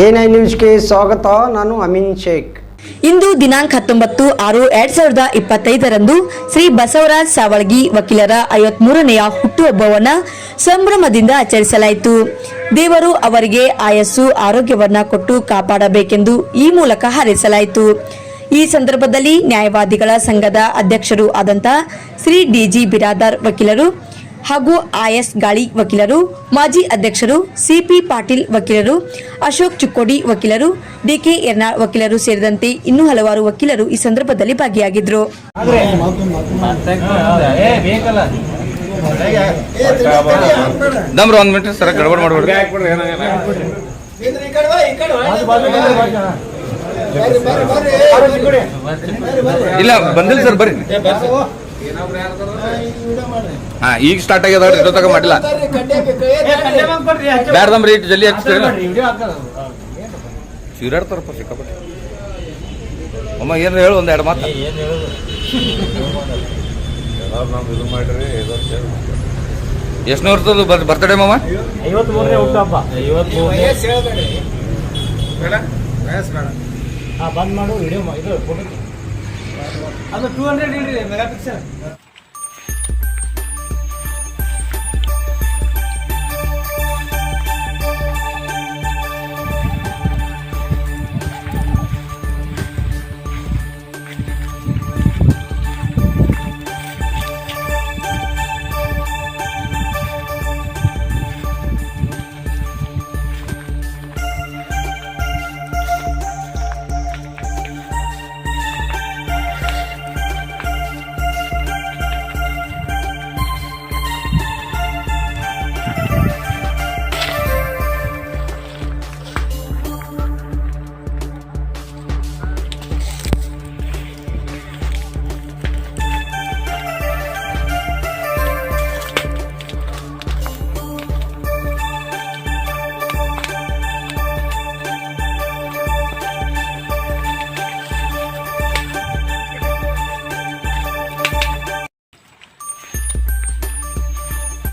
ಎನೈ ನ್ಯೂಸ್ಗೆ ಸ್ವಾಗತ, ನಾನು ಅಮೀನ್ ಶೇಖ್. ಇಂದು ದಿನಾಂಕ ಹತ್ತೊಂಬತ್ತು ಆರು ಎರಡ್ ಸಾವಿರದ ಇಪ್ಪತ್ತೈದರಂದು ಶ್ರೀ ಬಸವರಾಜ್ ಸಾವಳಗಿ ವಕೀಲರ ಐವತ್ಮೂರನೆಯ ಹುಟ್ಟುಹಬ್ಬವನ್ನ ಸಂಭ್ರಮದಿಂದ ಆಚರಿಸಲಾಯಿತು. ದೇವರು ಅವರಿಗೆ ಆಯಸ್ಸು, ಆರೋಗ್ಯವನ್ನ ಕೊಟ್ಟು ಕಾಪಾಡಬೇಕೆಂದು ಈ ಮೂಲಕ ಹಾರೈಸಲಾಯಿತು. ಈ ಸಂದರ್ಭದಲ್ಲಿ ನ್ಯಾಯವಾದಿಗಳ ಸಂಘದ ಅಧ್ಯಕ್ಷರು ಆದಂತ ಶ್ರೀ ಡಿಜಿ ಬಿರಾದಾರ್ ವಕೀಲರು ಹಾಗೂ ಐಎಸ್ ಗಾಳಿ ವಕೀಲರು ಮಾಜಿ ಅಧ್ಯಕ್ಷರು ಸಿಪಿ ಪಾಟೀಲ್ ವಕೀಲರು ಅಶೋಕ್ ಚುಕ್ಕೋಡಿ ವಕೀಲರು ಡಿಕೆ ಎರ್ನಾಳ್ ವಕೀಲರು ಸೇರಿದಂತೆ ಇನ್ನೂ ಹಲವಾರು ವಕೀಲರು ಈ ಸಂದರ್ಭದಲ್ಲಿ ಭಾಗಿಯಾಗಿದ್ದರು ಇಲ್ಲ ಬಂದಿಲ್ಲ ಸರ್ ಬರ್ರಿ. ಹಾ ಈಗ ಸ್ಟಾರ್ಟ್ ಆಗ್ಯದ ತಗ ಮಾಡಿಲ್ಲ. ಬ್ಯಾಡ್ದಮ್ರಿ ರೇಟ್ ಜಲ್ದಿ ಹಚ್ತೀರಲ್ಲ ಚೀರಾಡ್ತಾರಪ್ಪ ಸಿಕ್ಕಾಪಟ್ಟೆ. ಅಮ್ಮ ಏನ್ ಹೇಳು ಒಂದ್ ಎರಡು ಮಾತು. ಎಷ್ಟನೇ ವರ್ಷದ ಬರ್ತಡೇ ಮಾಮ? ಐವತ್ಮೂರನೇ ಹುಟ್ಟುಹಬ್ಬ ಬೇಡ? ಹಾ ಬಂದ್ ಮಾಡು ವಿಡಿಯೋ ಇದು ಫೋಟೋ ಅದು ಟೂ ಹಂಡ್ರೆಡ್ ಇಡ್ರಿ ಮೆಗಾ ಪಿಕ್ಸೆಲ್